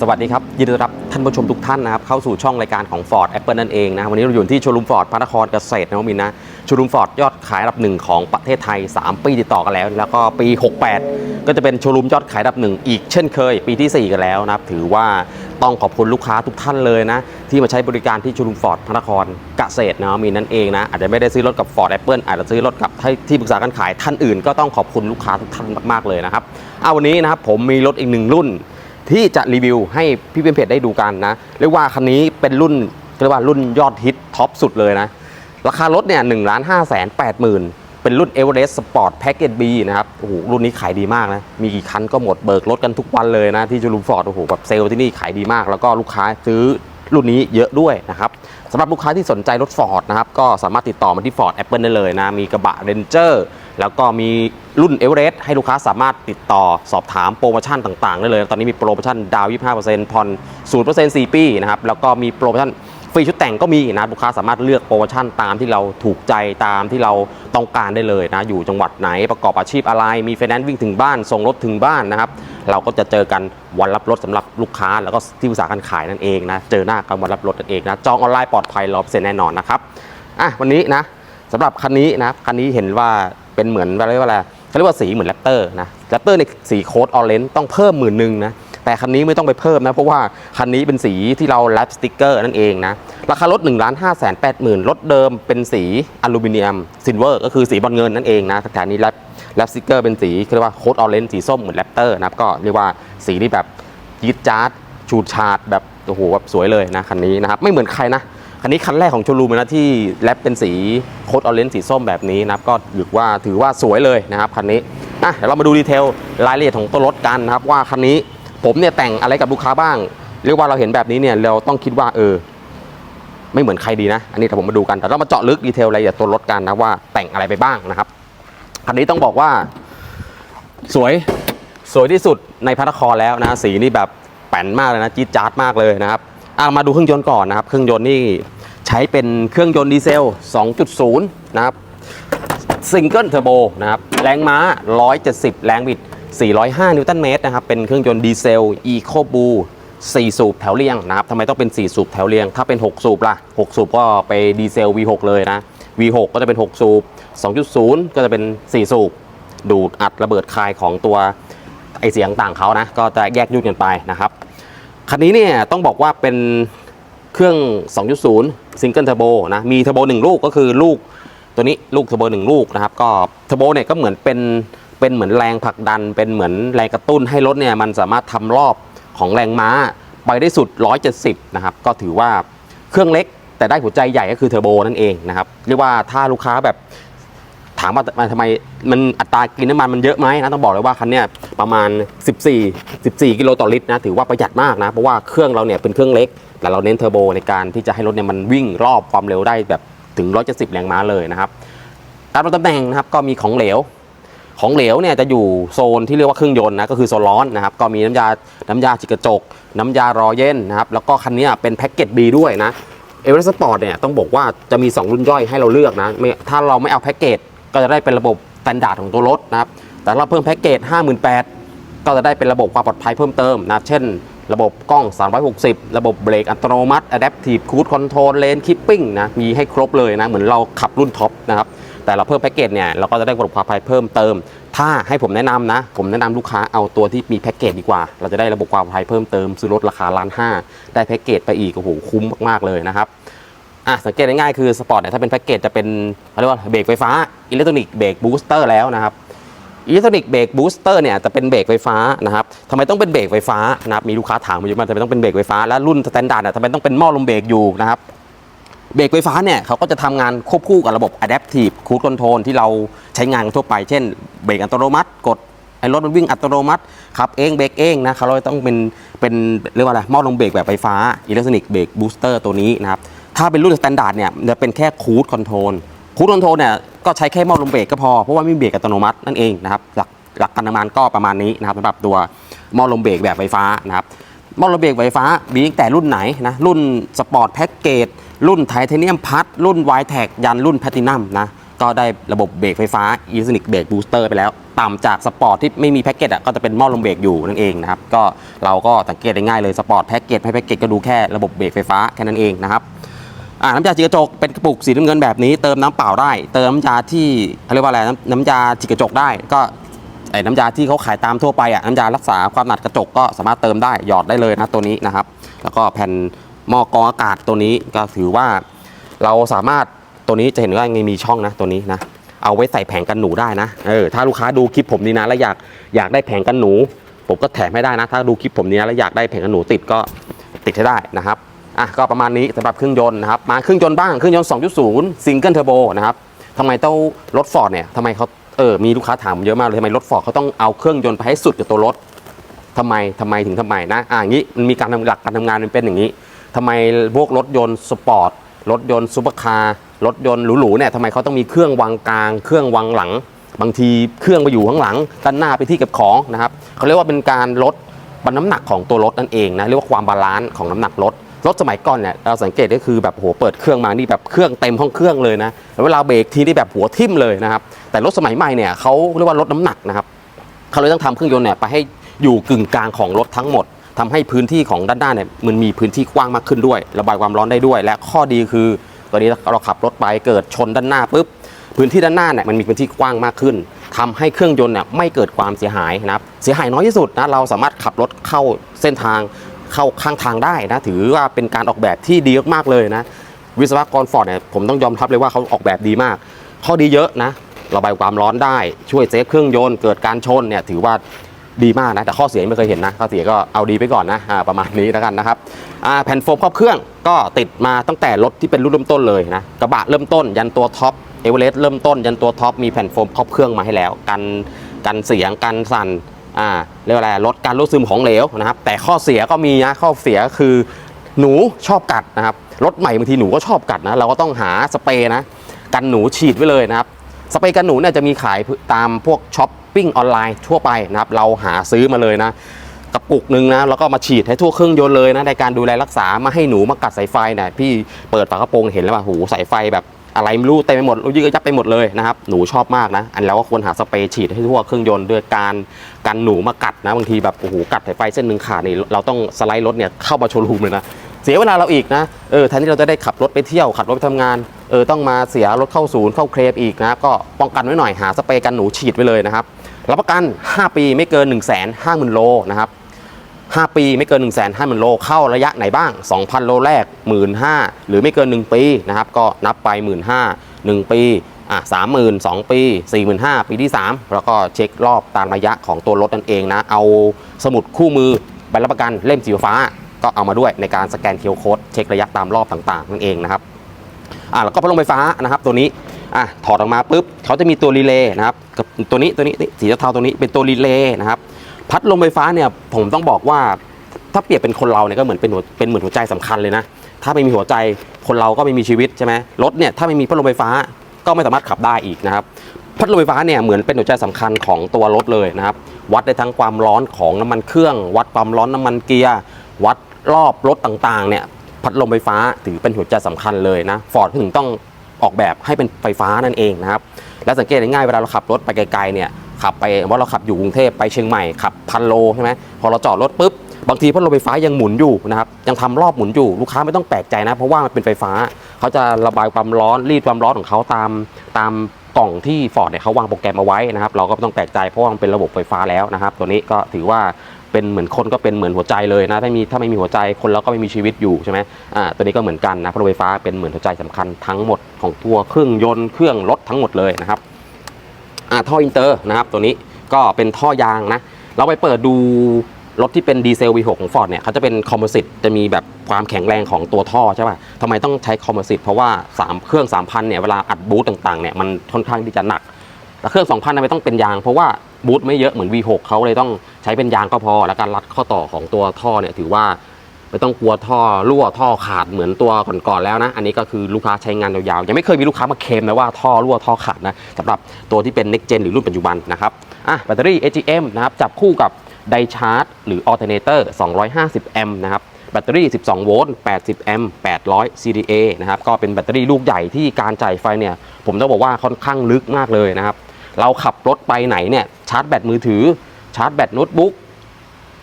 สวัสดีครับ ยินดีต้อนรับท่านผู้ชมทุกท่านนะครับ เข้าสู่ช่องรายการของ Ford Apple นั่นเองนะวันนี้เราอยู่ที่โชว์รูมฟอร์ดพระนครเกษตรนะมินนะโชว์รูมฟอร์ดยอดขายอันดับหนึ่งของประเทศไทย 3 ปีติดต่อกันแล้ว แล้วก็ปี 68 ก็จะเป็นโชว์รูมยอดขายอันดับหนึ่งอีกเช่นเคย ปีที่ 4 กันแล้วนะครับ ถือว่าต้องขอบคุณลูกค้าทุกท่านเลยนะ ที่มาใช้บริการที่โชว์รูมฟอร์ดพระนครเกษตรนะมีนั่นเองนะ อาจจะไม่ได้ซื้อรถกับ Ford Apple อาจจะซื้อรถกับที่ปรึกษาการขายท่านอื่น ก็ต้องขอบคุณลูกค้าทุกท่านมากๆเลยนะครับเอาวันนี้นะครับผมมีรถอีกหนึ่งรุ่น ที่จะรีวิวให้พี่เป็นเพจได้ดูกันนะ เรียกว่าคันนี้เป็นรุ่นเรียกว่ารุ่นยอดฮิตท็อปสุดเลยนะ ราคารถเนี่ยหนึ่งล้านห้าแสนแปดหมื่นเป็นรุ่น e v e r e s t Sport Package B นะครับ โอ้โห รุ่นนี้ขายดีมากนะ มีกี่คันก็หมดเบิกรถกันทุกวันเลยนะ ที่จูรูมฟอร์ด โอ้โห แบบเซลล์ที่นี่ขายดีมาก แล้วก็ลูกค้าซื้อรุ่นนี้เยอะด้วยนะครับสำหรับลูกค้าที่สนใจรถ Ford นะครับ ก็สามารถติดต่อมาที่ Ford Apple ได้เลยนะ มีกระบะ Ranger แล้วก็มีรุ่น e v e r e s t ให้ลูกค้าสามารถติดต่อสอบถามโปรโมชั่นต่างๆได้เลย ตอนนี้มีโปรโมชั่นดาวน์25%ผ่อน 0% 4 ปีนะครับ แล้วก็มีโปรโมชั่นฟรีชุดแต่งก็มีนะลูกค้าสามารถเลือกโปรโมชั่นตามที่เราถูกใจตามที่เราต้องการได้เลยนะ อยู่จังหวัดไหนประกอบอาชีพอะไร มีไฟแนนซ์วิ่งถึงบ้าน ส่งรถถึงบ้านนะครับ เราก็จะเจอกันวันรับรถสำหรับลูกค้า แล้วก็ที่ปรึกษาการขายนั่นเองนะ เจอหน้ากันวันรับรถนั่นเองนะ จองออนไลน์ปลอดภัยร้อยเปอร์เซ็นต์แน่นอนนะครับ อะวันนี้นะสำหรับคันนี้นะคันนี้เห็นว่า เป็นเหมือนอะไรว่าอะไรเขาเรียกว่าสีเหมือนแรปเตอร์นะแรปเตอร์ในสีโค้ดออเรนจ์ต้องเพิ่มหมื่นหนึ่งนะแต่คันนี้ไม่ต้องไปเพิ่มนะ เพราะว่าคันนี้เป็นสีที่เราแรปสติกเกอร์นั่นเองนะ ราคารถ1 5 8 0 0 0 0รถเดิมเป็นสีอลูมิเนียมซิลเวอร์ก็คือสีบอลเงินนั่นเองนะแต่อันนี้แรปแรปสติกเกอร์เป็นสีเรียกว่าโค้ดออเรนจ์สีส้มเหมือนแรปเตอร์นะครับก็เรียกว่าสีที่แบบยิดจาร์ดชูดชาดแบบโอ้โหแบบสวยเลยนะคันนี้นะครับไม่เหมือนใครนะ คันนี้คันแรกของโชว์รูมนะที่แรปเป็นสีโคดออเรนจ์สีส้มแบบนี้นะครับก็ถือว่าถือว่าสวยเลยนะครับคันนี้อะเดี๋ยวเรามาดูดีเทลรายละเอียดของตัวรถกันนะครับว่าคันนี้ผมเนี่ยแต่งอะไรกับลูกค้าบ้าง เรียกว่าเราเห็นแบบนี้เนี่ยเราต้องคิดว่าเออ ไม่เหมือนใครดีนะ อันนี้เดี๋ยวผมมาดูกันแต่เรามาเจาะลึกดีเทลรายละเอียดตัวรถกันนะว่าแต่งอะไรไปบ้างนะครับคันนี้ต้องบอกว่า สวยสวยที่สุดในพระนครแล้วนะสีนี่แบบแป่นมากเลยนะจี๊ดจ๊าดมากเลยนะครับ อะมาดูเครื่องยนต์ก่อนนะครับ เครื่องยนต์นี่ใช้เป็นเครื่องยนต์ดีเซล 2.0 นะครับซิงเกิลเทอร์โบนะครับแรงม้า 170 แรงบิด 405 นิวตันเมตรนะครับ เป็นเครื่องยนต์ดีเซล Eco b o 4สูบแถวเรียงนะครับทำไมต้องเป็น 4 สูบแถวเรียง ถ้าเป็น 6 สูบล่ะ 6 สูบก็ไปดีเซล V6 เลยนะ V6 ก็จะเป็น 6 สูบ 2.0 ก็จะเป็น 4 สูบ ดูดอัดระเบิดคายของตัวไอเสียงต่างเขานะ ก็จะแยกยุ่นกันไปนะครับ คันนี้เนี่ยต้องบอกว่าเป็นเครื่อง 2.0 ซิงเกิลเทอร์โบนะ มีเทอร์โบหนึ่งลูกก็คือลูกตัวนี้ลูกเทอร์โบหนึ่งลูกนะครับ ก็เทอร์โบเนี่ยก็เหมือนเป็นเป็นเหมือนแรงผลักดัน เป็นเหมือนแรงกระตุ้นให้รถเนี่ยมันสามารถทำรอบของแรงม้าไปได้สุด 170 นะครับ ก็ถือว่าเครื่องเล็กแต่ได้หัวใจใหญ่ก็คือเทอร์โบนั่นเองนะครับ เรียกว่าถ้าลูกค้าแบบ ถามว่ามันทำไมมันอัตรากินน้ำมันมันเยอะไหมนะต้องบอกเลยว่าคันเนี้ยประมาณ 14 14 กิโลต่อลิตรนะถือว่าประหยัดมากนะ เพราะว่าเครื่องเราเนี่ยเป็นเครื่องเล็ก แต่เราเน้นเทอร์โบในการที่จะให้รถเนี่ยมันวิ่งรอบความเร็วได้แบบถึง 170 แรงม้าเลยนะครับ การรับตำแหน่งนะครับก็มีของเหลว ของเหลวเนี่ยจะอยู่โซนที่เรียกว่าเครื่องยนต์นะก็คือโซนร้อนนะครับก็มีน้ำยาน้ำยาจิกกระจก น้ำยารอเย็นนะครับแล้วก็คันนี้เป็นแพ็กเกจ B ด้วยนะเอเวอเรสต์สปอร์ตเนี่ยต้องบอกว่าจะมี 2 รุ่นย่อยให้เราเลือกนะถ้าเราไม่เอาแพ็กเกจ ก็จะได้เป็นระบบสแตนดาร์ดของตัวรถนะครับ แต่เราเพิ่มแพ็กเกจ 58,000 ก็จะได้เป็นระบบความปลอดภัยเพิ่มเติมนะ เช่น ระบบกล้อง 360 ระบบเบรกอัตโนมัติ Adaptive Cruise Control Lane Keeping นะ มีให้ครบเลยนะ เหมือนเราขับรุ่นท็อปนะครับ แต่เราเพิ่มแพ็กเกจเนี่ย เราก็จะได้ระบบความปลอดภัยเพิ่มเติม ถ้าให้ผมแนะนำนะ ผมแนะนำลูกค้าเอาตัวที่มีแพ็กเกจดีกว่า เราจะได้ระบบความปลอดภัยเพิ่มเติม ซื้อรถราคาล้านห้าได้แพ็กเกจไปอีก โอ้โห คุ้มมากๆเลยนะครับ อะสังเกตง่ายๆคือสปอร์ตเนี่ยถ้าเป็นแพ็กเกจจะเป็นเขาเรียกว่าเบรกไฟฟ้าอิเล็กทรอนิกส์เบรกบูสเตอร์แล้วนะครับอิเล็กทรอนิกส์เบรกบูสเตอร์เนี่ยจะเป็นเบรกไฟฟ้านะครับทำไมต้องเป็นเบรกไฟฟ้านะครับมีลูกค้าถามมาเยอะมากทำไมต้องเป็นเบรกไฟฟ้าและรุ่นสแตนดาร์ดอะทำไมต้องเป็นหม้อลมเบรกอยู่นะครับเบรกไฟฟ้าเนี่ยเขาก็จะทำงานควบคู่กับระบบ Adaptive Cruise Control ที่เราใช้งานกันทั่วไป เช่นเบรกอัตโนมัติ กดไอ้รถมันวิ่งอัตโนมัติขับเองเบรกเองนะเขาเลยต้องเป็นเป็นเรียกว่าอะไรหม้อลมเบรกแบบไฟฟ้าอิเล็กทรอนิกส์เบรกบูสเตอร์ตัวนี้นะครับ ถ้าเป็นรุ่นสแตนดาร์ดเนี่ยจะเป็นแค่คูดคอนโทรลคูดคอนโทรลเนี่ยก็ใช้แค่หม้อลมเบรกก็พอ เพราะว่าไม่มีเบรกอัตโนมัตินั่นเองนะครับหลักหลักการทำงานก็ประมาณนี้นะครับสำหรับตัวหม้อลมเบรกแบบไฟฟ้านะครับหม้อลมเบรกไฟฟ้ามีตั้งแต่รุ่นไหนนะรุ่นสปอร์ตแพ็กเกจรุ่นไทเทเนียมพัดรุ่นไวแท็กยันรุ่นแพตินัมนะก็ได้ระบบเบรกไฟฟ้า e l e c t r o n i c Brake Booster ไปแล้ว ต่ำจากสปอร์ตที่ไม่มีแพ็กเกจอะก็จะเป็นหม้อลมเบรกอยู่นั่นเองนะครับก็เราก็สังเกตได้ง่ายเลยสปอร์ตแพ็กเกจไม่แพ็กเกจก็ดูแค่ระบบเบรกไฟฟ้าแค่นั้นเองนะครับ อ่าน้ำยาจีกระจกเป็นกระปุกสีน้ำเงินแบบนี้เติมน้ำเปล่าได้ เติมน้ำยาที่เขาเรียกว่าอะไรน้ำน้ำยาจีกระจกได้ก็ไอ้น้ำยาที่เขาขายตามทั่วไปอะน้ำยารักษาความหนัดกระจกก็สามารถเติมได้หยอดได้เลยนะตัวนี้นะครับ แล้วก็แผ่นหม้อกรองอากาศตัวนี้ก็ถือว่า เราสามารถตัวนี้จะเห็นว่ายังมีช่องนะตัวนี้นะเอาไว้ใส่แผงกันหนูได้นะเออถ้าลูกค้าดูคลิปผมนี้นะแล้วอยากอยากได้แผงกันหนู ผมก็แถมให้ได้นะ ถ้าดูคลิปผมนี้นะแล้วอยากได้แผงกันหนูติดก็ติดให้ได้นะครับ อะก็ประมาณนี้สำหรับเครื่องยนต์นะครับมาเครื่องยนต์บ้างเครื่องยนต์ 2.0 ซิงเกิลเทอร์โบนะครับทำไมต้องรถฟอร์ดเนี่ยทำไมเขาเออมีลูกค้าถามเยอะมากเลยทำไมรถฟอร์ดเขาต้องเอาเครื่องยนต์ไปให้สุดกับตัวรถทำไมทำไมถึงทำไมนะอะอย่างนี้มันมีการทำหลักการทำงานมันเป็นอย่างนี้ทำไมพวกรถยนต์สปอร์ตรถยนต์ซูเปอร์คาร์รถยนต์หรูๆเนี่ยทำไมเขาต้องมีเครื่องวางกลาง เครื่องวางหลัง บางทีเครื่องไปอยู่ข้างหลังด้านหน้าไปที่เก็บของนะครับเขาเรียกว่าเป็นการลดน้ำหนักของตัวรถนั่นเองนะเรียกว่าความบาลานซ์ของน้ำหนักรถ รถสมัยก่อนเนี่ยเราสังเกตก็คือแบบโหเปิดเครื่องมานี่แบบเครื่องเต็มห้องเครื่องเลยนะแล้วเวลาเบรกทีนี่แบบหัวทิ่มเลยนะครับ แต่รถสมัยใหม่เนี่ยเขาเรียกว่าลดน้ำหนักนะครับเขาเลยต้องทำเครื่องยนต์เนี่ยไปให้อยู่กึ่งกลางของรถทั้งหมดทำให้พื้นที่ของด้านหน้าเนี่ยมันมีพื้นที่กว้างมากขึ้นด้วย ระบายความร้อนได้ด้วย และข้อดีคือตอนนี้เราขับรถไปเกิดชนด้านหน้าปุ๊บพื้นที่ด้านหน้าเนี่ยมันมีพื้นที่กว้างมากขึ้นทำให้เครื่องยนต์เนี่ยไม่เกิดความเสียหายนะครับเสียหายน้อยที่สุดนะเราสามารถขับรถเข้าเส้นทาง เข้าข้างทางได้นะถือว่าเป็นการออกแบบที่ดีมากๆเลยนะ วิศวกรฟอร์ดเนี่ยผมต้องยอมรับเลยว่าเขาออกแบบดีมาก ข้อดีเยอะนะระบายความร้อนได้ช่วยเซฟเครื่องยนต์เกิดการชนเนี่ยถือว่าดีมากนะแต่ข้อเสียไม่เคยเห็นนะข้อเสียก็เอาดีไปก่อนนะประมาณนี้แล้วกันนะครับแผ่นโฟมครอบเครื่องก็ติดมาตั้งแต่รถที่เป็นรุ่นเริ่มต้นเลยนะกระบะเริ่มต้น ยันตัวท็อปเอเวอเรสต์เริ่มต้น ยันตัวท็อปมีแผ่นโฟมครอบเครื่องมาให้แล้ว กันกันเสียงกันสั่น อ่าเรียกว่าอะไรลดการรั่วซึมของเหลวนะครับ แต่ข้อเสียก็มีนะข้อเสียคือหนูชอบกัดนะครับรถใหม่บางทีหนูก็ชอบกัดนะเราก็ต้องหาสเปรย์นะกันหนูฉีดไว้เลยนะครับสเปรย์กันหนูเนี่ยจะมีขายตามพวกช้อปปิ้งออนไลน์ทั่วไปนะครับ เราหาซื้อมาเลยนะกระปุกหนึ่งนะแล้วก็มาฉีดให้ทั่วเครื่องยนต์เลยนะในการดูแลรักษามาให้หนูมากัดสายไฟเนี่ยพี่เปิดฝากระโปรงเห็นแล้วว่าหูสายไฟแบบ อะไรไม่รู้เต็มไปหมดรู้ยืดยับไปหมดเลยนะครับ หนูชอบมากนะ อันแล้วก็ควรหาสเปรย์ฉีดให้ทั่วเครื่องยนต์ด้วยการกันหนูมากัดนะบางทีแบบโอ้โหกัดสายไฟเส้นหนึ่งขาดนี่เราต้องสไลด์รถเนี่ยเข้ามาโชว์รูมเลยนะเสียเวลาเราอีกนะเออแทนที่เราจะได้ขับรถไปเที่ยวขับรถไปทำงานเออต้องมาเสียรถเข้าศูนย์เข้าเคลมอีกนะก็ป้องกันไว้หน่อยหาสเปรย์กันหนูฉีดไว้เลยนะครับรับประกัน 5 ปีไม่เกิน 1 5 0 0 0 0โลนะครับ 5 ปีไม่เกิน 1 5 0 0 0 0โลเข้าระยะไหนบ้าง 2,000 โลแรก 1 5 0 0 0หรือไม่เกิน 1 ปีนะครับก็นับไป 1 5 0 0 0 1 ปีอะสามหมื่นสองปี4 5 0 0 0ปีที่3แล้วก็เช็ครอบตามระยะของตัวรถนั่นเองนะ เอาสมุดคู่มือใบรับประกันเล่มสีฟ้า ก็เอามาด้วยในการสแกนเคียวโค้ดเช็คระยะตามรอบต่างๆ นั่นเองนะครับอ่าแล้วก็พัดลมไฟฟ้านะครับตัวนี้อะถอดออกมาปุ๊บเขาจะมีตัวรีเลย์นะครับกับตัวนี้ตัวนี้นี่สีเทาๆตัวนี้เป็นตัวรีเลย์นะครับ พัดลมไฟฟ้าเนี่ยผมต้องบอกว่าถ้าเปรียบเป็นคนเราเนี่ยก็เหมือนเป็นหัวเป็นเหมือนหัวใจสำคัญเลยนะ ถ้าไม่มีหัวใจคนเราก็ไม่มีชีวิตใช่ไหมรถเนี่ยถ้าไม่มีพัดลมไฟฟ้าก็ไม่สามารถขับได้อีกนะครับพัดลมไฟฟ้าเนี่ยเหมือนเป็นหัวใจสำคัญของตัวรถเลยนะครับ วัดได้ทั้งความร้อนของน้ำมันเครื่อง วัดความร้อนน้ำมันเกียร์วัดรอบรถต่างๆเนี่ยพัดลมไฟฟ้าถือเป็นหัวใจสำคัญเลยนะฟอร์ดถึงต้องออกแบบให้เป็นไฟฟ้านั่นเองนะครับและสังเกตง่ายเวลาเราขับรถไปไกลๆเนี่ย ขับไปว่าเราขับอยู่กรุงเทพไปเชียงใหม่ขับพันโลใช่ไหมพอเราจอดรถปุ๊บบางทีพัดลมไฟฟ้ายังหมุนอยู่นะครับยังทำรอบหมุนอยู่ลูกค้าไม่ต้องแปลกใจนะ เพราะว่ามันเป็นไฟฟ้า เขาจะระบายความร้อนรีดความร้อนของเขาตามตามกล่องที่ฟอร์ดเนี่ยเขาวางโปรแกรมเอาไว้นะครับ เราก็ไม่ต้องแปลกใจเพราะว่ามันเป็นระบบไฟฟ้าแล้วนะครับ ตัวนี้ก็ถือว่าเป็นเหมือนคนก็เป็นเหมือนหัวใจเลยนะถ้ามีถ้าไม่มีหัวใจคนเราก็ไม่มีชีวิตอยู่ใช่ไหมอ่าตัวนี้ก็เหมือนกันนะพัดลมไฟฟ้าเป็นเหมือนหัวใจสำคัญทั้งหมดของตัวเครื่องยนต์เครื่องรถทั้งหมดเลยนะครับ อ่าท่ออินเตอร์นะครับตัวนี้ก็เป็นท่อยางนะ เราไปเปิดดูรถที่เป็นดีเซล V6 ของ Ford เนี่ยเขาจะเป็นคอมโพสิตจะมีแบบความแข็งแรงของตัวท่อใช่ป่ะทำไมต้องใช้คอมโพสิตเพราะว่า 3 เครื่อง 3,000เนี่ยเวลาอัดบูทต่างๆเนี่ยมันค่อนข้างที่จะหนักแต่เครื่อง 2,000ทำไมต้องเป็นยาง เพราะว่าบูทไม่เยอะเหมือน V6 เขาเลยต้องใช้เป็นยางก็พอ และการรัดข้อต่อของตัวท่อเนี่ยถือว่า ไม่ต้องกลัวท่อรั่วท่อขาดเหมือนตัวก่อนๆแล้วนะ อันนี้ก็คือลูกค้าใช้งานยาวๆ ยังไม่เคยมีลูกค้ามาเคลมนะว่าท่อรั่วท่อขาดนะสำหรับตัวที่เป็น next gen หรือรุ่นปัจจุบันนะครับอะแบตเตอรี่ AGM นะครับจับคู่กับไดชาร์จหรือ alternator 250แอมป์นะครับแบตเตอรี่ 12 โวลต์ 80 แอมป์ 800 CDA นะครับ ก็เป็นแบตเตอรี่ลูกใหญ่ที่การจ่ายไฟเนี่ย ผมต้องบอกว่าค่อนข้างลึกมากเลยนะครับ เราขับรถไปไหนเนี่ย ชาร์จแบตมือถือ ชาร์จแบตโน้ตบุ๊ก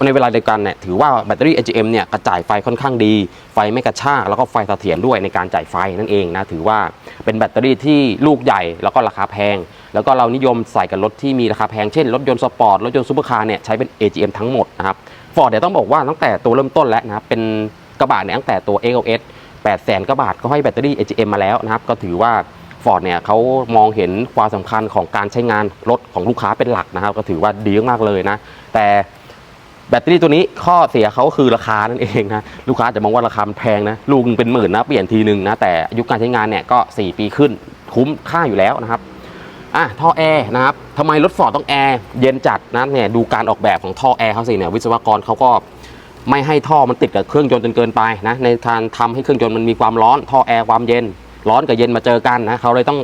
ในเวลาเดียวกันเนี่ยถือว่าแบตเตอรี่ AGM เนี่ยกระจายไฟค่อนข้างดี ไฟไม่กระชาก แล้วก็ไฟเสถียรด้วยในการจ่ายไฟนั่นเองนะถือว่าเป็นแบตเตอรี่ที่ลูกใหญ่แล้วก็ราคาแพง แล้วก็เรานิยมใส่กับรถที่มีราคาแพงเช่นรถยนต์สปอร์ตรถยนต์ซูเปอร์คาร์เนี่ยใช้เป็น AGM ทั้งหมดนะครับฟอร์ดเนี่ยต้องบอกว่าตั้งแต่ตัวเริ่มต้นแล้วนะครับเป็นกระบะเนี่ยตั้งแต่ตัว XLS 8แสนกว่าบาทก็ให้แบตเตอรี่ AGM มาแล้วนะครับก็ถือว่าฟอร์ดเนี่ยเขามองเห็นความสำคัญของการใช้งานรถของลูกค้าเป็นหลักนะครับ ก็ถือว่าดีมากเลยนะ แต่ แบตเตอรี่ตัวนี้ข้อเสียเขาคือราคานั่นเองนะลูกค้าจะมองว่าราคามันแพงนะลูกนึงเป็นหมื่นนะเปลี่ยนทีหนึ่งนะแต่อายุการใช้งานเนี่ยก็ 4 ปีขึ้นคุ้มค่าอยู่แล้วนะครับอะท่อแอร์นะครับทำไมรถฟอร์ดต้องแอร์เย็นจัดนะเนี่ยดูการออกแบบของท่อแอร์เขาสิเนี่ยวิศวกรเขาก็ไม่ให้ท่อมันติดกับเครื่องยนต์จนเกินไปนะในการทำให้เครื่องยนต์มันมีความร้อนท่อแอร์ความเย็น ร้อนกับเย็นมาเจอกันนะเขาเลยต้อง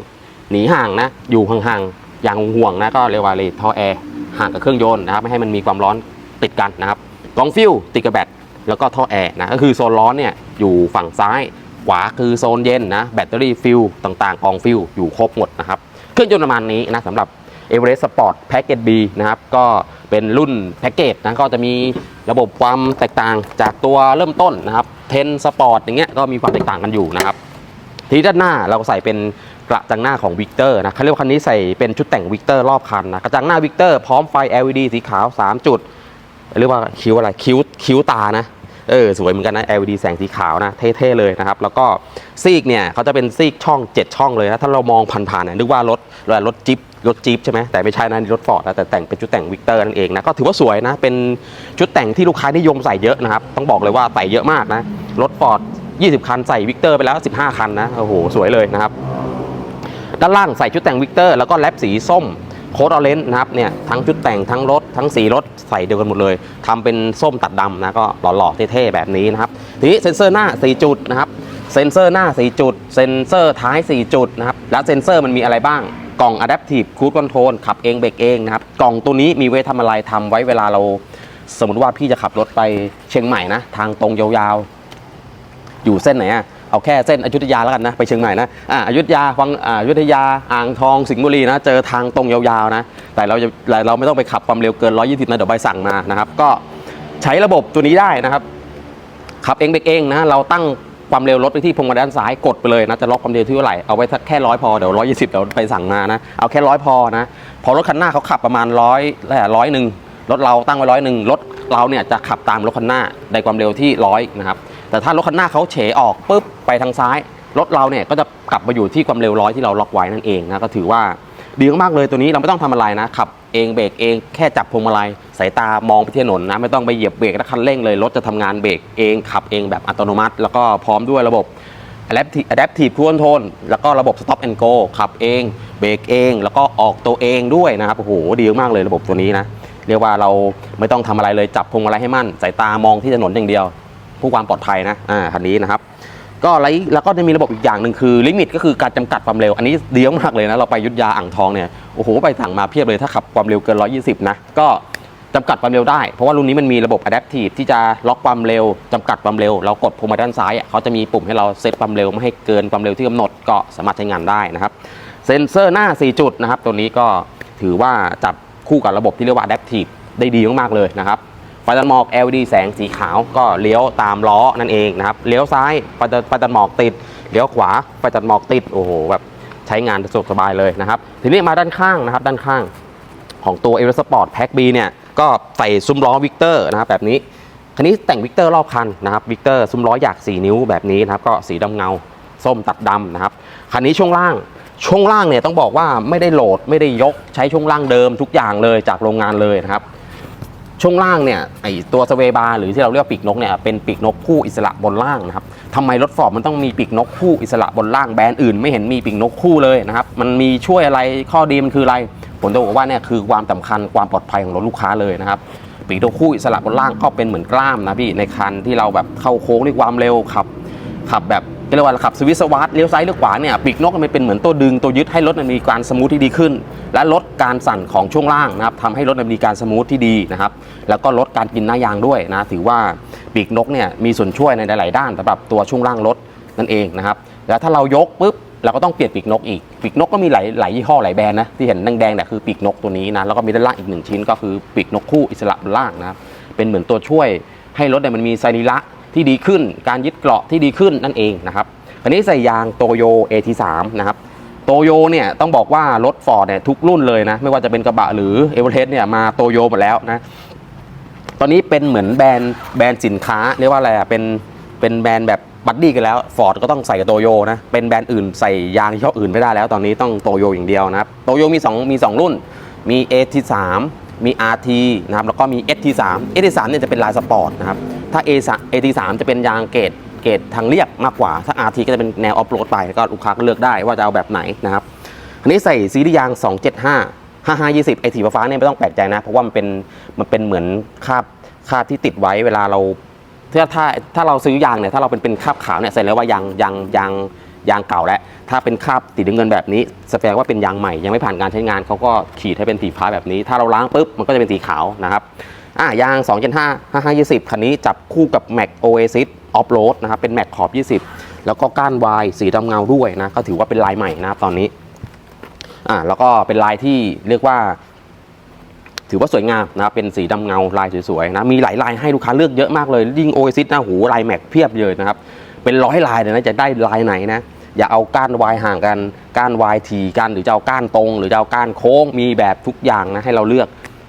หนีห่างนะอยู่ห่างๆอย่างห่วงๆนะก็เรียกว่าเลยท่อแอร์ห่างกับเครื่องยนต์นะครับไม่ให้มันมีความร้อน ติดกันนะครับกล่องฟิวติดกับแบตแล้วก็ท่อแอร์นะก็คือโซนร้อนเนี่ยอยู่ฝั่งซ้ายขวาคือโซนเย็นนะแบตเตอรี่ฟิวต่างๆกองฟิวอยู่ครบหมดนะครับเครื่องยนต์ประมาณนี้นะสำหรับ e v e r e s t Sport Package B นะครับก็เป็นรุ่นแพ็กเกจนะก็จะมีระบบความแตกต่างจากตัวเริ่มต้นนะครับ10 Sport อย่างเงี้ยก็มีความแตกต่างกันอยู่นะครับทีด้านหน้าเราใส่เป็นกระจังหน้าของวิกเตอร์นะเขาเรียกว่าคันนี้ใส่เป็นชุดแต่งวิกเตอร์รอบคันนะกระจังหน้าวิกเตอร์พร้อมไฟ LED สีขาว 3 จุด เรียกว่าคิ้วอะไรคิ้วคิ้วตานะเออสวยเหมือนกันนะ LED แสงสีขาวนะเท่ๆเลยนะครับ แล้วก็ซีกเนี่ยเขาจะเป็นซีกช่อง 7 ช่องเลยนะถ้าเรามองผ่านๆเนี่ยนึกว่ารถรถจิ๊บรถจี๊ปใช่ไหมแต่ไม่ใช่นะรถฟอร์ดนะแต่แต่งเป็นชุดแต่งวิกเตอร์นั่นเองนะก็ถือว่าสวยนะเป็นชุดแต่งที่ลูกค้านิยมใส่เยอะนะครับ ต้องบอกเลยว่าใส่เยอะมากนะรถฟอร์ด20 คันใส่วิกเตอร์ไปแล้ว 15 คันนะโอ้โหสวยเลยนะครับ ด้านล่างใส่ชุดแต่งวิกเตอร์แล้วก็แลปสีส้ม โค้ดออเรนจ์นะครับเนี่ยทั้งชุดแต่งทั้งรถทั้งสีรถใส่เดียวกันหมดเลยทำเป็นส้มตัดดำนะก็หล่อๆเท่ๆแบบนี้นะครับทีนี้เซ็นเซอร์หน้า 4 จุดนะครับเซ็นเซอร์หน้า 4 จุด เซ็นเซอร์ท้าย 4 จุดนะครับแล้วเซ็นเซอร์มันมีอะไรบ้างกล่อง Adaptive Cruise Control ขับเองเบรกเองนะครับกล่องตัวนี้มีไว้ทำอะไรทำไว้เวลาเรา สมมติว่าพี่จะขับรถไปเชียงใหม่นะ ทางตรงยาวๆ อยู่เส้นไหนอะ เอาแค่เส้นอยุธยาแล้วกันนะ ไปเชียงใหม่นะอะอยุธยาฟังอ่าอยุธยาอ่างทองสิงห์บุรีนะ เจอทางตรงยาวๆนะ แต่เราจะเราไม่ต้องไปขับความเร็วเกิน 120 นะ เดี๋ยวใบสั่งมานะครับ ก็ใช้ระบบตัวนี้ได้นะครับ ขับเองเบรกเองนะ เราตั้งความเร็วรถไปที่พวงมาลัยด้านซ้ายกดไปเลยนะจะล็อกความเร็วที่เท่าไหร่เอาไว้สักแค่ร้อยพอเดี๋ยวร้อยยี่สิบเดี๋ยวไปสั่งมานะเอาแค่ร้อยพอนะพอรถคันหน้าเขาขับประมาณร้อยร้อยหนึ่งรถเราตั้งไว้ร้อยหนึ่งรถเราเนี่ยจะขับตามรถคันหน้าในความเร็วที่ร้อยนะครับ แต่ถ้ารถคันหน้าเขาเฉออกปุ๊บไปทางซ้าย รถเราเนี่ยก็จะกลับมาอยู่ที่ความเร็วร้อยที่เราล็อกไว้นั่นเองนะก็ถือว่าดีมากๆเลยตัวนี้เราไม่ต้องทำอะไรนะขับเองเบรกเองแค่จับพวงมาลัยสายตามองไปที่ถนนนะไม่ต้องไปเหยียบเบรกและคันเร่งเลยรถจะทำงานเบรกเองขับเองแบบอัตโนมัติ แล้วก็พร้อมด้วยระบบ Adaptive Cruise Control แล้วก็ระบบ Stop and Go ขับเองเบรกเอง แล้วก็ออกตัวเองด้วยนะครับโอ้โหดีมากเลยระบบตัวนี้นะเรียกว่าเราไม่ต้องทำอะไรเลยจับพวงมาลัยให้มั่นสายตามองที่ถนนอย่างเดียว ผู้ความปลอดภัยนะอ่าคันนี้นะครับก็ไรแล้วก็จะมีระบบอีกอย่างหนึ่งคือลิมิตก็คือการจำกัดความเร็ว อันนี้ดีมากเลยนะ เราไปยุทธยาอ่างทองเนี่ยโอ้โหไปสั่งมาเพียบเลยถ้าขับความเร็วเกิน 120 นะ ก็จำกัดความเร็วได้ เพราะว่ารุ่นนี้มันมีระบบ Adaptive ที่จะล็อกความเร็วจำกัดความเร็ว เรากดพวงมาลัยด้านซ้ายอะเขาจะมีปุ่มให้เราเซตความเร็วไม่ให้เกินความเร็วที่กำหนดก็สามารถใช้งานได้นะครับเซ็นเซอร์หน้า 4 จุดนะครับตัวนี้ก็ถือว่าจับคู่กับระบบที่เรียกว่า Adaptive ได้ดีมากๆเลยนะครับ ไฟตัดหมอก LED แสงสีขาวก็เลี้ยวตามล้อนั่นเองนะครับเลี้ยวซ้ายไฟตัดไฟตัดหมอกติดเลี้ยวขวาไฟตัดหมอกติดโอ้โหแบบใช้งานสะดวกสบายเลยนะครับ ทีนี้มาด้านข้างนะครับ ด้านข้างของตัว e v e r s p o r t Pack B เนี่ยก็ใส่ซุ้มล้อวิกเตอร์นะครับแบบนี้คันนี้แต่งวิกเตอร์รอบคันนะครับวิกเตอร์ซุ้มล้อหยาก 4 นิ้วแบบนี้นะครับก็สีดำเงาส้มตัดดำนะครับคันนี้ช่วงล่างช่วงล่างเนี่ยต้องบอกว่าไม่ได้โหลดไม่ได้ยกใช้ช่วงล่างเดิมทุกอย่างเลยจากโรงงานเลยนะครับ ช่วงล่างเนี่ยไอตัวสเวบาร์หรือที่เราเรียกว่าปีกนกเนี่ยเป็นปีกนกคู่อิสระบนล่างนะครับทำไมรถฟอร์ดมันต้องมีปีกนกคู่อิสระบนล่างแบรนด์อื่น ไม่เห็นมีปีกนกคู่เลยนะครับมันมีช่วยอะไรข้อดีมันคืออะไร ผมจะบอกว่าเนี่ยคือความสำคัญความปลอดภัยของรถลูกค้าเลยนะครับปีกนกคู่อิสระบนล่างก็เป็นเหมือนกล้ามนะพี่ในคันที่เราแบบเข้าโค้งด้วยความเร็วขับขับแบบ เรียกว่าขับสวิสวัสเลี้ยวซ้ายเลี้ยวขวาเนี่ยปีกนกมันเป็นเหมือนตัวดึงตัวยึดให้รถมันมีการสมูทที่ดีขึ้น และลดการสั่นของช่วงล่างนะครับทำให้รถมันมีการสมูทที่ดีนะครับแล้วก็ลดการกินหน้ายางด้วยนะถือว่าปีกนกเนี่ยมีส่วนช่วยในหลาย ๆ ด้านสำหรับตัวช่วงล่างรถนั่นเองนะครับแล้วถ้าเรายกปุ๊บเราก็ต้องเปลี่ยนปีกนกอีกปีกนกก็มีหลายหลายยี่ห้อหลายแบรนด์นะที่เห็นแดงๆเนี่ยคือปีกนกตัวนี้นะแล้วก็มีด้านล่างอีกหนึ่งชิ้นก็คือปีกนกคู่อิสระบนล่างนะครับเป็นเหมือนตัวช่วยให้รถเนี่ยมันมีไซรีระ ที่ดีขึ้น การยึดเกราะที่ดีขึ้นนั่นเองนะครับอันนี้ใส่ยางโตโย AT3 นะครับโตโยเนี่ยต้องบอกว่ารถฟอร์ดเนี่ยทุกรุ่นเลยนะไม่ว่าจะเป็นกระบะหรือเอเวอเรสต์เนี่ยมาโตโยหมดแล้วนะตอนนี้เป็นเหมือนแบรนด์แบรนด์สินค้าเรียกว่าอะไรอะเป็นเป็นแบรนด์แบบบัดดี้กันแล้วฟอร์ดก็ต้องใส่กับโตโยนะเป็นแบรนด์อื่นใส่ยางยี่ห้ออื่นไม่ได้แล้ว ตอนนี้ต้องโตโยอย่างเดียวนะครับโตโยมี2มี 2 รุ่นมี AT3 มี RT นะครับแล้วก็มี ST3 ST3 เนี่ยจะเป็นลายสปอร์ตนะครับถ้า A3 AT3 จะเป็นยางเกรดเกรดทางเรียบมากกว่าถ้า RT ก็จะเป็นแนวออฟโรดไปก็ลูกค้าก็เลือกได้ว่าจะเอาแบบไหนนะครับอันนี้ใส่ซีรีส์ยาง 275 5520 ไอสีฟ้าเนี่ยไม่ต้องแปลกใจนะ เพราะว่ามันเป็นมันเป็นเหมือนคาบคาบที่ติดไว้เวลาเราถ้าถ้าถ้าเราซื้อยางเนี่ยถ้าเราเป็นเป็นคาบขาวเนี่ยแสดงว่ายางยางยางยางเก่าแล้ว ถ้าเป็นคราบติดเงินแบบนี้แสดงว่าเป็นยางใหม่ยังไม่ผ่านการใช้งานเขาก็ขีดให้เป็นสีฟ้าแบบนี้ ถ้าเราล้างปุ๊บมันก็จะเป็นสีขาวนะครับอะยาง 2.5 5520 คันนี้จับคู่กับ Mac Oasis Off Road นะครับเป็น Mac ขอบ 20 แล้วก็ก้านวายสีดำเงาด้วยนะก็ถือว่าเป็นลายใหม่นะครับตอนนี้อ่าแล้วก็เป็นลายที่เรียกว่า ถือว่าสวยงามนะครับเป็นสีดำเงาลายสวยๆนะมีหลายลายให้ลูกค้าเลือกเยอะมากเลยยิ่งโอเอซิสนะหูลายแม็กเพียบเลยนะครับเป็นร้อยลายเลยนะจะได้ลายไหนนะ อย่าเอาก้านวายห่างกันก้านวายทีกัน หรือจะเอาก้านตรง หรือจะเอาก้านโค้งมีแบบทุกอย่างนะให้เราเลือก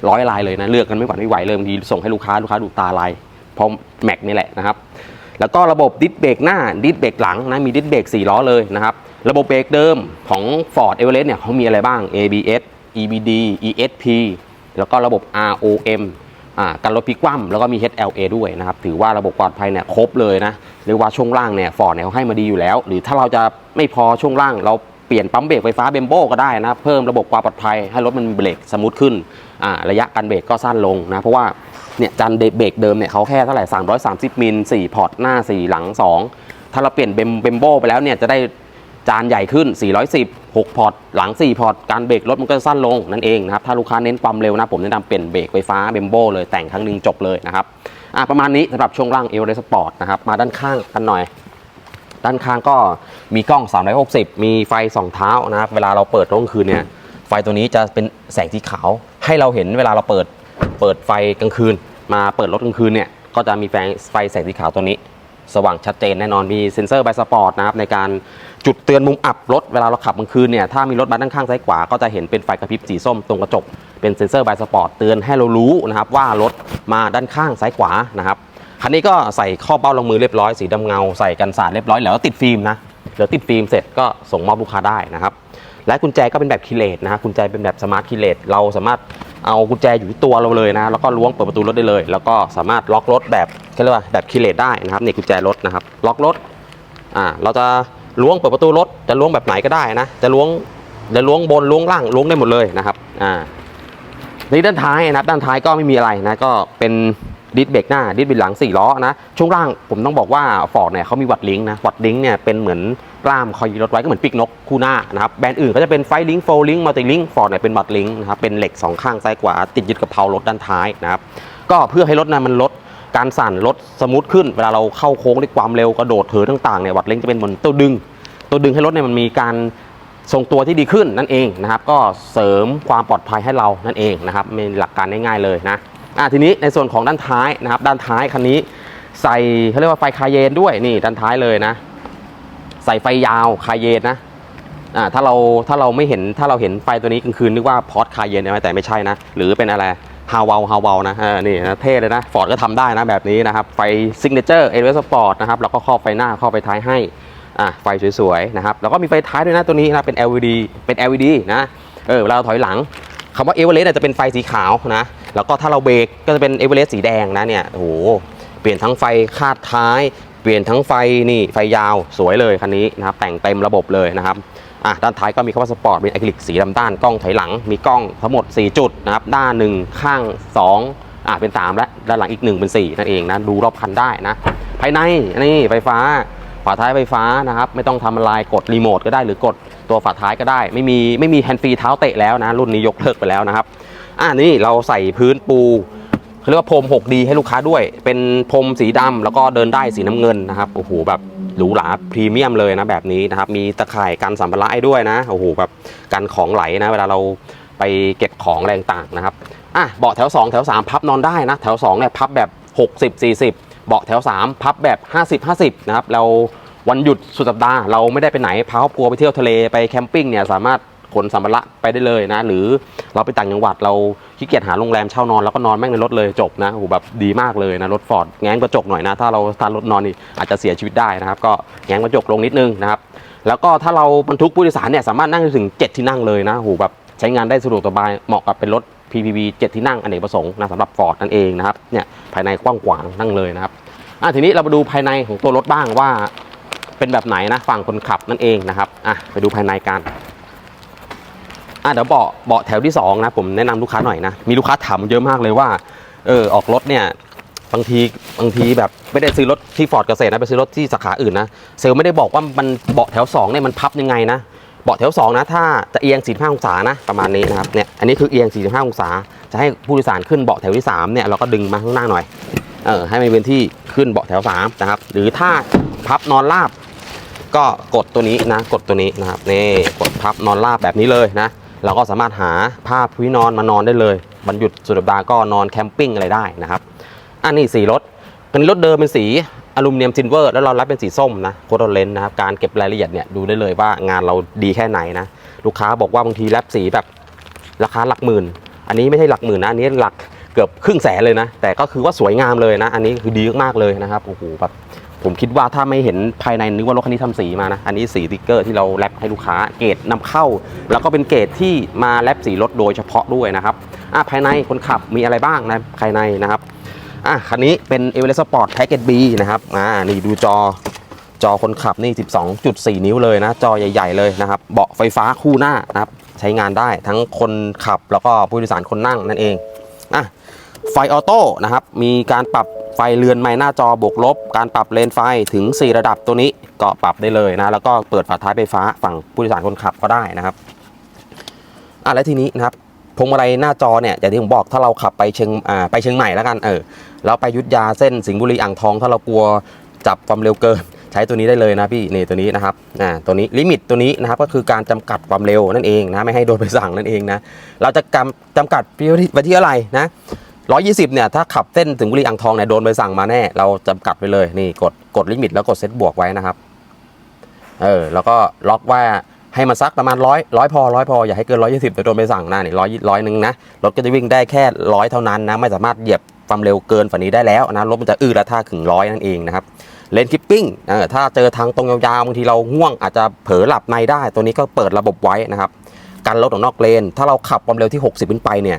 ร้อยลายเลยนะเลือกกันไม่หวั่นไม่ไหวเลยบางทีส่งให้ลูกค้าลูกค้าดูตาลายพราะแม็กนี่แหละนะครับแล้วก็ระบบดิสเบรกหน้าดิสเบรกหลังนะมีดิสเบรก4ล้อเลยนะครับระบบเบรกเดิมของ Ford Everest เนี่ยเขามีอะไรบ้าง ABS EBD ESP แล้วก็ระบบ ROM การรถพลิกคว่ำแล้วก็มี HLA ด้วยนะครับ ถือว่าระบบปลอดภัยเนี่ยครบเลยนะ เรียกว่าช่วงล่างเนี่ยฟอร์ดเนี่ยเขาให้มาดีอยู่แล้ว หรือถ้าเราจะไม่พอช่วงล่างเราเปลี่ยนปั๊มเบรกไฟฟ้าเบมโบก็ได้นะเพิ่มระบบความปลอดภัยให้รถมันเบรกสมูทขึ้นระยะการเบรกก็สั้นลงนะ เพราะว่าเนี่ยจันเบรกเดิมเนี่ยเขาแค่เท่าไหร่ 330 มิล 4 พอร์ตหน้า 4 หลัง 2 ถ้าเราเปลี่ยนเบมเบมโบไปแล้วเนี่ยจะได้จานใหญ่ขึ้น 410 6 พอร์ต หลัง 4 พอร์ต การเบรกรถมันก็จะสั้นลงนั่นเองนะครับ ถ้าลูกค้าเน้นความเร็วนะ ผมแนะนำเปลี่ยนเบรกไฟฟ้าเบมโบเลยแต่งครั้งหนึ่งจบเลยนะครับอะประมาณนี้สำหรับช่วงล่างเอเวอเรสต์สปอร์ตนะครับ มาด้านข้างกันหน่อย ด้านข้างก็มีกล้อง 360 มีไฟสองเท้านะครับ เวลาเราเปิดตอนกลางคืนเนี่ย ไฟตัวนี้จะเป็นแสงสีขาว ให้เราเห็นเวลาเราเปิด เปิดไฟกลางคืน มาเปิดรถกลางคืนเนี่ย ก็จะมีไฟแสงสีขาวตัวนี้ สว่างชัดเจนแน่นอนมีเซ็นเซอร์ไบสปอร์ตนะครับในการจุดเตือนมุมอับรถเวลาเราขับกลางคืนเนี่ยถ้ามีรถมาด้านข้างซ้ายขวาก็จะเห็นเป็นไฟกระพริบสีส้มตรงกระจก เป็นเซ็นเซอร์ไบสปอร์ตเตือนให้เรารู้นะครับว่ารถมาด้านข้างซ้ายขวานะครับคันนี้ก็ใส่ข้อเบ้าลงมือเรียบร้อยสีดำเงาใส่กันสาดเรียบร้อยแล้วติดฟิล์มนะเดี๋ยวติดฟิล์มเสร็จก็ส่งมอบลูกค้าได้นะครับและกุญแจก็เป็นแบบคีเลตนะฮะกุญแจเป็นแบบสมาร์ทคีเลตเราสามารถเอากุญแจอยู่ที่ตัวเราเลยนะแล้วก็ล้วงเปิดประตูรถได้เลย แล้วก็สามารถล็อกรถแบบ เขาเรียกว่าแบบคีเลตได้นะครับนี่กุญแจรถนะครับ ล็อกรถอ่าเราจะล้วงเปิดประตูรถจะล้วงแบบไหนก็ได้นะ จะล้วงจะล้วงบนล้วงล่างล้วงได้หมดเลยนะครับอ่าในด้านท้ายนะครับด้านท้ายก็ไม่มีอะไรนะก็เป็นดิสเบรกหน้าดิสเบรกหลัง4ล้อนะช่วงล่างผมต้องบอกว่าฟอร์ดเนี่ยเขามีวัดลิงก์นะวัดลิงก์เนี่ยเป็นเหมือนกล้ามคอยรถไว้ก็เหมือนปีกนกคู่หน้านะครับแบรนด์อื่นก็จะเป็นไฟลิงก์โฟลิงก์มัลติลิงก์ฟอร์ดเนี่ยเป็นวัดลิงก์นะครับเป็นเหล็กสองข้างซ้ายขวาติดยึดกับเพลารถด้านท้ายนะครับก็เพื่อให้รถนั้นมันลด การสั่นลดสมูทขึ้น เวลาเราเข้าโค้งด้วยความเร็วกระโดดเถินต่างๆเนี่ยวัดเลิงจะเป็นเหมือนตัวดึง ตัวดึงให้รถเนี่ยมันมีการทรงตัวที่ดีขึ้นนั่นเองนะครับ ก็เสริมความปลอดภัยให้เรานั่นเองนะครับเป็นหลักการง่ายๆเลยนะอะทีนี้ในส่วนของด้านท้ายนะครับ ด้านท้ายคันนี้ ใส่เขาเรียกว่าไฟคาเยนด้วยนี่ด้านท้ายเลยนะ ใส่ไฟยาวคาเยนนะอ่าถ้าเราถ้าเราไม่เห็นถ้าเราเห็นไฟตัวนี้กลางคืนนึกว่าพอร์ตคาเยนใช่ไหมแต่ไม่ใช่นะ หรือเป็นอะไร ฮาวเวลฮาวเวลนะนี่นะเท่เลยนะฟอร์ดก็ทำได้นะแบบนี้นะครับไฟซิกเนเจอร์เอเวอร์สปอร์ตนะครับแล้วก็ครอบไฟหน้าครอบไฟท้ายให้อะไฟสวยๆนะครับแล้วก็มีไฟท้ายด้วยนะตัวนี้นะเป็น LED เป็น LED นะเออเวลาเราถอยหลังคำว่าเอเวอเรสต์จะเป็นไฟสีขาวนะแล้วก็ถ้าเราเบรกก็จะเป็นเอเวอเรสต์สีแดงนะเนี่ยโอ้โหเปลี่ยนทั้งไฟคาดท้าย เปลี่ยนทั้งไฟนี่ไฟยาวสวยเลยคันนี้นะครับแต่งเต็มระบบเลยนะครับ อะด้านท้ายก็มีคำว่าสปอร์ตเป็นอะคริลิกสีดำด้านกล้องถอยหลัง มีกล้องทั้งหมด 4 จุดนะครับด้านหนึ่งข้าง 2อะเป็น 3 และด้านหลังอีก 1 เป็น 4 นั่นเองนะดูรอบคันได้นะ ภายในนี่ไฟฟ้าฝาท้ายไฟฟ้านะครับไม่ต้องทำอะไรกดรีโมทก็ได้หรือกดตัวฝาท้ายก็ได้ ไม่มีไม่มีแฮนด์ฟรีเท้าเตะแล้วนะ รุ่นนี้ยกเลิกไปแล้วนะครับอ่านี่เราใส่พื้นปูเขาเรียกว่าพรม 6D ให้ลูกค้าด้วย เป็นพรมสีดำแล้วก็เดินได้สีน้ำเงินนะครับโอ้โหแบบ หรูหราพรีเมียมเลยนะแบบนี้นะครับ มีตะข่ายกันสัมภาระให้ด้วยนะโอ้โหแบบกันของไหลนะ เวลาเราไปเก็บของแรงต่างนะครับอะเบาะแถว 2 แถว 3 พับนอนได้นะ แถว2เนี่ยพับแบบ 60 40 เบาะแถว 3 พับแบบ 50 50 นะครับ เราวันหยุดสุดสัปดาห์เราไม่ได้ไปไหนพาครอบครัวไปเที่ยวทะเลไปแคมปิ้งเนี่ยสามารถ ขนสัมภาระไปได้เลยนะ หรือเราไปต่างจังหวัดเราขี้เกียจหาโรงแรมเช่านอน แล้วก็นอนแม่งในรถเลยจบนะโอ้โหแบบดีมากเลยนะรถฟอร์ดแง้มกระจกหน่อยนะถ้าเราถ้ารถนอนนี่อาจจะเสียชีวิตได้นะครับ ก็แง้มกระจกลงนิดนึงนะครับแล้วก็ถ้าเราบรรทุกผู้โดยสารเนี่ยสามารถนั่งถึง 7 ที่นั่งเลยนะโอ้โหแบบใช้งานได้สะดวกสบายเหมาะกับเป็นรถ PPV 7 ที่นั่งอเนกประสงค์นะสำหรับฟอร์ดนั่นเองนะครับเนี่ยภายในกว้างขวางนั่งเลยนะครับอะทีนี้เรามาดูภายในของตัวรถบ้างว่า เป็นแบบไหนนะฝั่งคนขับนั่นเองนะครับอะไปดูภายในกัน อะเดี๋ยวเบาะเบาะแถวที่สองนะผมแนะนำลูกค้าหน่อยนะมีลูกค้าถามเยอะมากเลยว่าเออออกรถเนี่ยบางทีบางทีแบบไม่ได้ซื้อรถที่ฟอร์ดเกษตรนะไปซื้อรถที่สาขาอื่นนะเซลไม่ได้บอกว่ามันเบาะแถวสองเนี่ยมันพับยังไงนะเบาะแถว2นะถ้าจะเอียง 45 องศานะประมาณนี้นะครับเนี่ยอันนี้คือเอียง 45 องศา จะให้ผู้โดยสารขึ้นเบาะแถวที่3เนี่ยเราก็ดึงมาข้างหน้าหน่อยเออให้มันเป็นที่ขึ้นเบาะแถว3นะครับหรือถ้าพับนอนราบ ก็กดตัวนี้นะกดตัวนี้นะครับนี่กดพับนอนราบแบบนี้เลยนะ เราก็สามารถหาผ้าพื้นนอนมานอนได้เลยวันหยุดสุดสัปดาห์ก็นอนแคมปิ้งอะไรได้นะครับ อันนี้สีรถอันนี้รถเดิมเป็นสีอลูมิเนียมซิลเวอร์แล้วเรารับเป็นสีส้มนะโคโดเลนนะครับการเก็บรายละเอียดเนี่ยดูได้เลยว่างานเราดีแค่ไหนนะลูกค้าบอกว่าบางทีแรปสีแบบราคาหลักหมื่น อันนี้ไม่ใช่หลักหมื่นนะอันนี้หลักเกือบครึ่งแสนเลยนะ แต่ก็คือว่าสวยงามเลยนะ อันนี้คือดีมากเลยนะครับโอ้โหแบบ ผมคิดว่าถ้าไม่เห็นภายในนึกว่ารถคันนี้ทำสีมานะ อันนี้สีติ๊กเกอร์ที่เราแรปให้ลูกค้าเกรดนำเข้า แล้วก็เป็นเกรดที่มาแรปสีรถโดยเฉพาะด้วยนะครับอะภายในคนขับมีอะไรบ้างนะภายในนะครับอะคันนี้เป็น e v e r e s t Sport Package B นะครับอ่านี่ดูจอจอคนขับนี่ 12.4 นิ้วเลยนะ จอใหญ่ ๆ เลยนะครับ เบาะไฟฟ้าคู่หน้านะครับ ใช้งานได้ทั้งคนขับแล้วก็ผู้โดยสารคนนั่งนั่นเองอะไฟออโต้นะครับ มีการปรับ ไฟเรือนไม้หน้าจอบวกลบ การปรับเลนไฟถึง 4 ระดับตัวนี้ก็ปรับได้เลยนะ แล้วก็เปิดฝาท้ายไฟฟ้าฝั่งผู้โดยสารคนขับก็ได้นะครับอะและทีนี้นะครับพวงมาลัยหน้าจอเนี่ยอย่างที่ผมบอกถ้าเราขับไปเชียงอ่าไปเชียงใหม่แล้วกันเออแล้วไปยุทธยาเส้นสิงห์บุรีอ่างทอง ถ้าเรากลัวจับความเร็วเกิน ใช้ตัวนี้ได้เลยนะพี่นี่ตัวนี้นะครับอ่าตัวนี้ลิมิตตัวนี้นะครับก็คือการจำกัดความเร็วนั่นเองนะไม่ให้โดนไปสั่งนั่นเองนะเราจะกำจำกัดไปที่อะไรนะ 120 เนี่ย ถ้าขับเส้นถึงบุรีอ่างทองเนี่ย โดนใบสั่งมาแน่ เราจำกัดไปเลย นี่กดกดลิมิตแล้วกดเซตบวกไว้นะครับ เออ แล้วก็ล็อกว่าให้มันซักประมาณร้อยร้อยพอร้อยพอ อย่าให้เกินร้อยยี่สิบเดี๋ยวโดนไปสั่งน้านี่ร้อยร้อยหนึ่งนะ รถก็จะวิ่งได้แค่ร้อยเท่านั้นนะ ไม่สามารถเหยียบความเร็วเกินฝันนี้ได้แล้วนะ รถมันจะอื้อและท่าถึงร้อยนั่นเองนะครับเลนคิปปิ้งเออถ้าเจอทางตรงยาวๆบางทีเราง่วงอาจจะเผลอหลับในได้ ตัวนี้ก็เปิดระบบไว้นะครับกันรถออกนอกเลน ถ้าเราขับความเร็วที่ 60 ขึ้นไปเนี่ย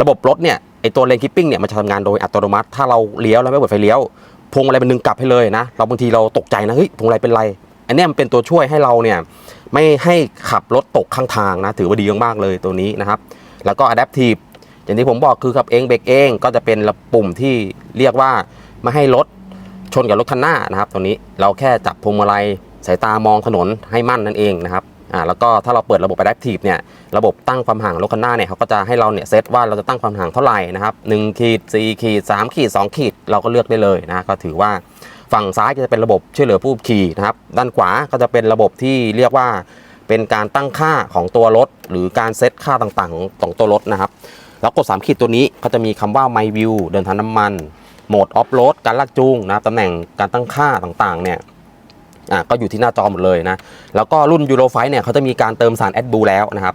ระบบรถเนี่ย ไอตัวเลนคิปปิ้งเนี่ยมันจะทำงานโดยอัตโนมัติ ถ้าเราเลี้ยวแล้วไม่เปิดไฟเลี้ยวพวงมาลัยมันดึงกลับให้เลยนะ เราบางทีเราตกใจนะเฮ้ยพวงมาลัยเป็นไร อันนี้มันเป็นตัวช่วยให้เราเนี่ยไม่ให้ขับรถตกข้างทางนะ ถือว่าดีมากๆเลยตัวนี้นะครับ แล้วก็ adaptive อย่างที่ผมบอกคือขับเองเบรกเองก็จะเป็นปุ่มที่เรียกว่าไม่ให้รถชนกับรถคันหน้านะครับตัวนี้เราแค่จับพวงมาลัยสายตามองถนนให้มั่นนั่นเองนะครับ อ่าแล้วก็ถ้าเราเปิดระบบ adaptive เนี่ยระบบตั้งความห่างรถคันหน้าเนี่ยเขาก็จะให้เราเนี่ยเซตว่าเราจะตั้งความห่างเท่าไหร่นะครับ1ขีด4ขีด3ขีด2ขีดเราก็เลือกได้เลยนะก็ถือว่าฝั่งซ้ายจะเป็นระบบช่วยเหลือผู้ขี่นะครับด้านขวาก็จะเป็นระบบที่เรียกว่าเป็นการตั้งค่าของตัวรถ หรือการเซตค่าต่างๆของตัวรถนะครับแล้วกด 3 ขีดตัวนี้ก็จะมีคำว่า My View เดินทางน้ำมันโหมดออฟโรดการลากจูงนะครับตำแหน่งการตั้งค่าต่างๆเนี่ย อะก็อยู่ที่หน้าจอหมดเลยนะ แล้วก็รุ่นยูโรไฟเนี่ยเขาจะมีการเติมสารแอดบูแล้วนะครับ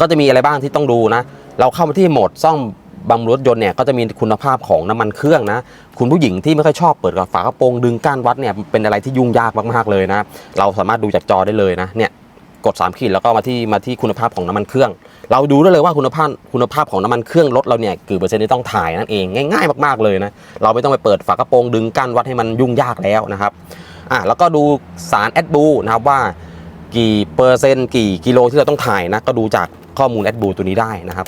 ก็จะมีอะไรบ้างที่ต้องดูนะ เราเข้ามาที่โหมดซ่อมบำรุงรถยนต์เนี่ยก็จะมีคุณภาพของน้ำมันเครื่องนะ คุณผู้หญิงที่ไม่ค่อยชอบเปิดกับฝากระโปรงดึงก้านวัดเนี่ยเป็นอะไรที่ยุ่งยากมากๆเลยนะ เราสามารถดูจากจอได้เลยนะเนี่ยกด3ขีดแล้วก็มาที่มาที่คุณภาพของน้ำมันเครื่อง เราดูได้เลยว่าคุณภาพคุณภาพของน้ำมันเครื่องรถเราเนี่ยกี่เปอร์เซ็นต์ที่ต้องถ่ายนั่นเองง่าย ๆ มากๆเลยนะเราไม่ต้องไปเปิดฝากระโปรงดึงก้านวัดให้มันยุ่งยากแล้วนะครับ อะแล้วก็ดูสารแอดบูนะครับว่ากี่เปอร์เซ็นต์กี่กิโลที่เราต้องถ่ายนะก็ดูจากข้อมูลแอดบูตัวนี้ได้นะครับ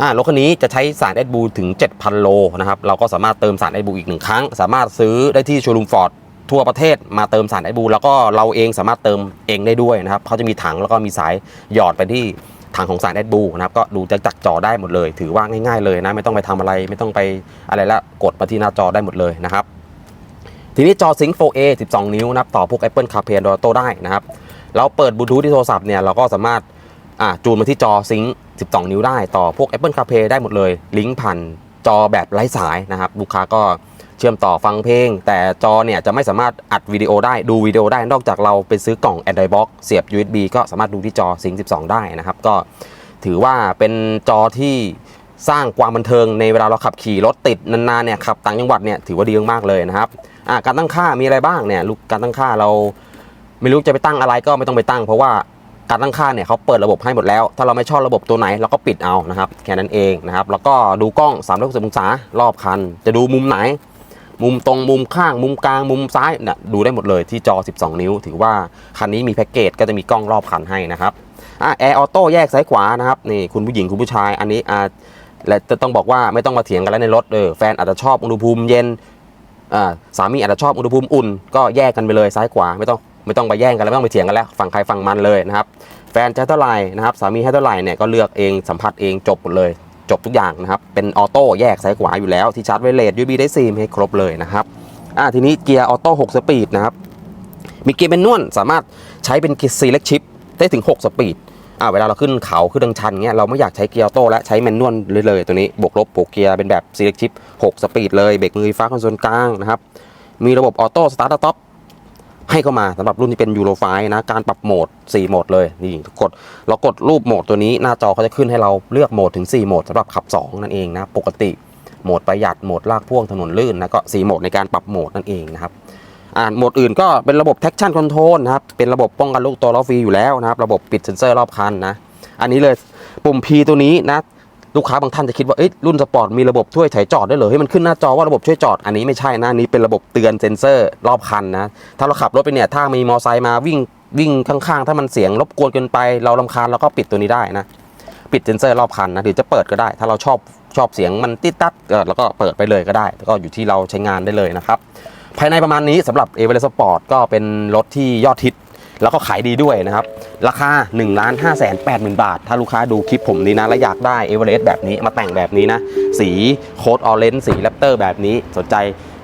อ่ารถคันนี้จะใช้สารแอดบูถึง 7,000 โลนะครับเราก็สามารถเติมสารแอดบูอีกหนึ่งครั้ง สามารถซื้อได้ที่โชว์รูมฟอร์ดทั่วประเทศมาเติมสารแอดบู แล้วก็เราเองสามารถเติมเองได้ด้วยนะครับเขาจะมีถังแล้วก็มีสายหยอดไปที่ถังของสารแอดบูนะครับก็ดูจากจากจอได้หมดเลย ถือว่าง่ายๆเลยนะไม่ต้องไปทำอะไร ไม่ต้องไปอะไรละกดมาที่หน้าจอได้หมดเลยนะครับ ทีนี้จอ Sync 4A 12 นิ้วนะครับต่อพวก Apple CarPlay Android Auto ได้นะครับเราเปิดบลูทูธที่โทรศัพท์เนี่ยเราก็สามารถจูนมาที่จอ Sync 12 นิ้วได้ต่อพวก Apple CarPlay ได้หมดเลย ลิงก์ผ่านจอแบบไร้สายนะครับลูกค้าก็เชื่อมต่อฟังเพลง แต่จอเนี่ยจะไม่สามารถอัดวิดีโอได้ดูวิดีโอได้นอกจากเราไปซื้อกล่อง Android Box เสียบ USB ก็สามารถดูที่จอ Sync 12 ได้นะครับ ก็ถือว่าเป็นจอที่ สร้างความบันเทิงในเวลาเราขับขี่รถติดนานๆเนี่ยขับต่างจังหวัดเนี่ยถือว่าดีมากๆเลยนะครับการตั้งค่ามีอะไรบ้างเนี่ยการตั้งค่าเราไม่รู้จะไปตั้งอะไรก็ไม่ต้องไปตั้ง เพราะว่าการตั้งค่าเนี่ยเขาเปิดระบบให้หมดแล้ว ถ้าเราไม่ชอบระบบตัวไหนเราก็ปิดเอานะครับแค่นั้นเองนะครับแล้วก็ดูกล้อง3 6 0องศารอบคัน จะดูมุมไหน มุมตรงมุมข้างมุมกลางมุมซ้ายนะดูได้หมดเลยที่จอ 12 นิ้ว ถือว่าคันนี้มีแพ็กเกจก็จะมีกล้องรอบคันให้นะครับอะแอร์ออโต้แยกซ้ายขวานะครับนี่คุณผู้หญิงคุณผู้ชายอันนี้อ่า และจะต้องบอกว่าไม่ต้องมาเถียงกันแล้วในรถเออแฟนอาจจะชอบอุณหภูมิเย็นอ่าสามีอาจจะชอบอุณหภูมิอุ่น ก็แยกกันไปเลยซ้ายขวาไม่ต้องไม่ต้องไปแย่งกันแล้วไม่ต้องไปเถียงกันแล้วฝั่งใครฝั่งมันเลยนะครับแฟนจะเท่าไหร่นะครับสามีให้เท่าไหร่เนี่ยก็เลือกเองสัมผัสเองจบหมดเลย จบทุกอย่างนะครับเป็นออโต้แยกซ้ายขวาอยู่แล้วที่ชาร์จไวเลส USB ได้ซีมให้ครบเลยนะครับอ่าทีนี้เกียร์ออโต้6สปีดนะครับมีเกียร์เป็นนวลสามารถใช้เป็นเกียร์ select shift ได้ถึง 6 สปีด อ่าเวลาเราขึ้นเขาขึ้นทางชันเงี้ยเราไม่อยากใช้เกียร์ออโต้และใช้แมนนวลเลยเลยตัวนี้บวกลบโปกเกียร์เป็นแบบ select shift 6สปีดเลยเบรกมือไฟฟ้าคอนโซลกลางนะครับมีระบบออโต้สตาร์ทต็อปให้เข้ามาสำหรับรุ่นที่เป็นยูโรไฟนะการปรับโหมด 4 โหมดเลยนี่กดเรากดรูปโหมดตัวนี้หน้าจอเขาจะขึ้นให้เราเลือกโหมดถึง 4 โหมดสำหรับขับ 2 นั่นเองนะปกติโหมดประหยัดโหมดลากพ่วงถนนลื่นนะก็4โหมดในการปรับโหมดนั่นเองนะครับ อ่าโหมดอื่นก็เป็นระบบ traction control นะครับ เป็นระบบป้องกันลูกตัวล้อฟรีอยู่แล้วนะครับ ระบบปิดเซ็นเซอร์รอบคันนะ อันนี้เลยปุ่ม P ตัวนี้นะ ลูกค้าบางท่านจะคิดว่า เอ้ยรุ่นสปอร์ตมีระบบช่วยถ่ายจอดได้เลยให้มันขึ้นหน้าจอว่าระบบช่วยจอด อันนี้ไม่ใช่นะ อันนี้เป็นระบบเตือนเซ็นเซอร์รอบคันนะ ถ้าเราขับรถไปเนี่ย ถ้ามีมอเตอร์ไซค์มาวิ่งวิ่งข้างๆ ถ้ามันเสียงรบกวนเกินไป เราลำคาญเราก็ปิดตัวนี้ได้นะ ปิดเซ็นเซอร์รอบคันนะหรือจะเปิดก็ได้ ถ้าเราชอบชอบเสียงมันติดตัดเออแล้วก็เปิดไปเลยก็ได้แล้วก็อยู่ที่เราใช้งานได้เลยนะครับ ภายในประมาณนี้สำหรับ e v e r e s t Sport ก็เป็นรถที่ยอดฮิตแล้วก็ขายดีด้วยนะครับ ราคา1นึ่งล้านห้าแสนแปดหมื่นบาท ถ้าลูกค้าดูคลิปผมนี้นะ และอยากได้เอเวอเรสต์แบบนี้มาแต่งแบบนี้นะ สีโค้ดออเรนจ์สีแรปเตอร์แบบนี้สนใจ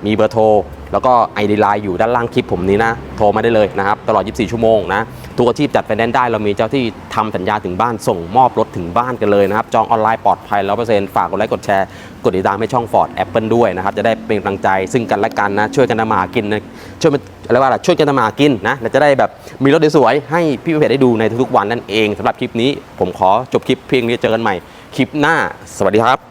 มีเบอร์โทร แล้วก็ไอดีไลน์อยู่ด้านล่างคลิปผมนี้นะ โทรมาได้เลยนะครับ ตลอด 24 ชั่วโมงนะ ทุกอาชีพจัดไฟแนนซ์ได้ เรามีเจ้าที่ทำสัญญาถึงบ้าน ส่งมอบรถถึงบ้านกันเลยนะครับ จองออนไลน์ปลอดภัยร้อเปอร์เซ็นต์ฝากกดไลค์ กดแชร์ กดติดตามให้ช่อง Ford Apple ด้วยนะครับ จะได้เป็นกำลังใจซึ่งกันและกันนะ ช่วยกันทำมาหากินนะ ช่วยอะไรว่าล่ะช่วยกันทำมาหากินนะและจะได้แบบมีรถสวยๆให้พี่เพจได้ดูในทุกๆวันนั่นเองสำหรับคลิปนี้ ผมขอจบคลิปเพียงนี้เจอกันใหม่คลิปหน้า สวัสดีครับ